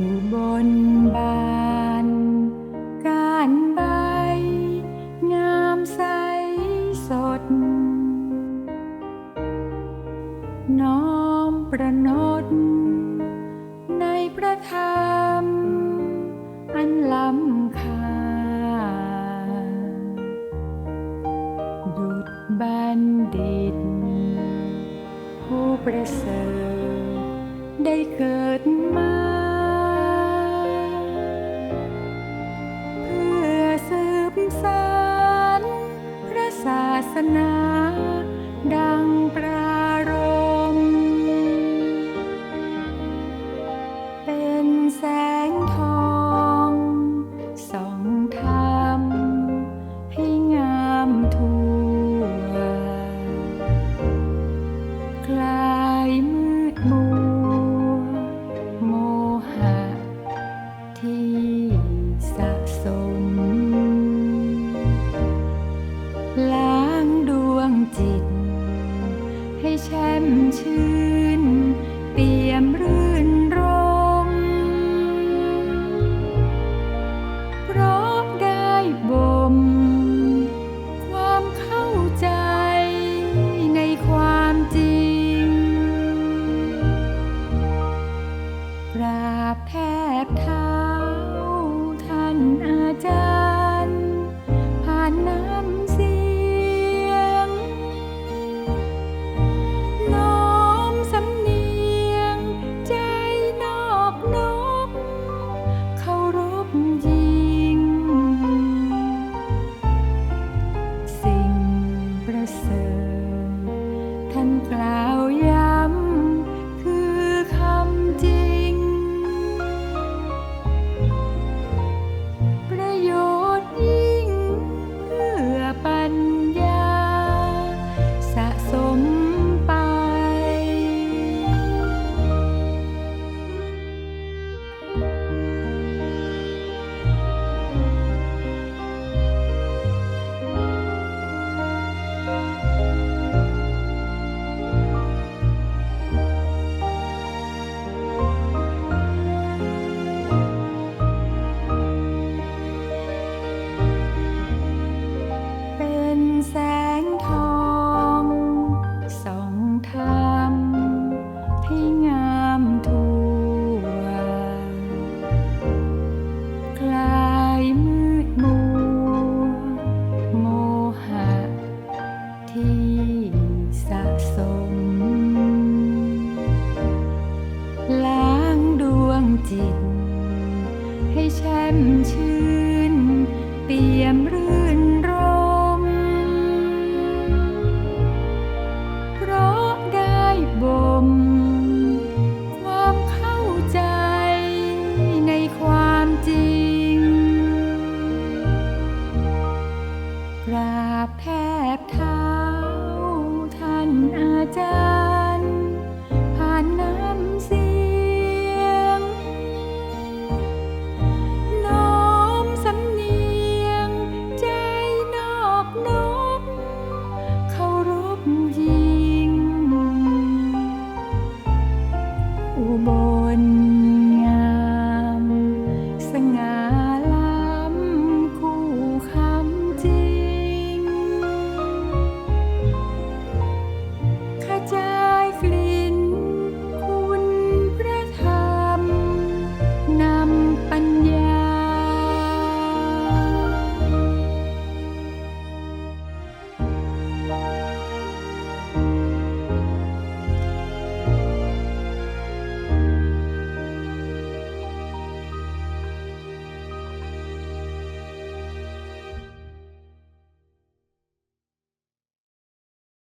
อยู่บนบานการใบ งามใสสด น้อมประนดในพระธรรม อันล้ำค่าดุดบัณฑิต ผู้ประเสริฐได้เกิดมา ล้างดวงจิต ให้แช่มชื่น เปี่ยมรื่ ราบแทบเท้าท่านอาจารย์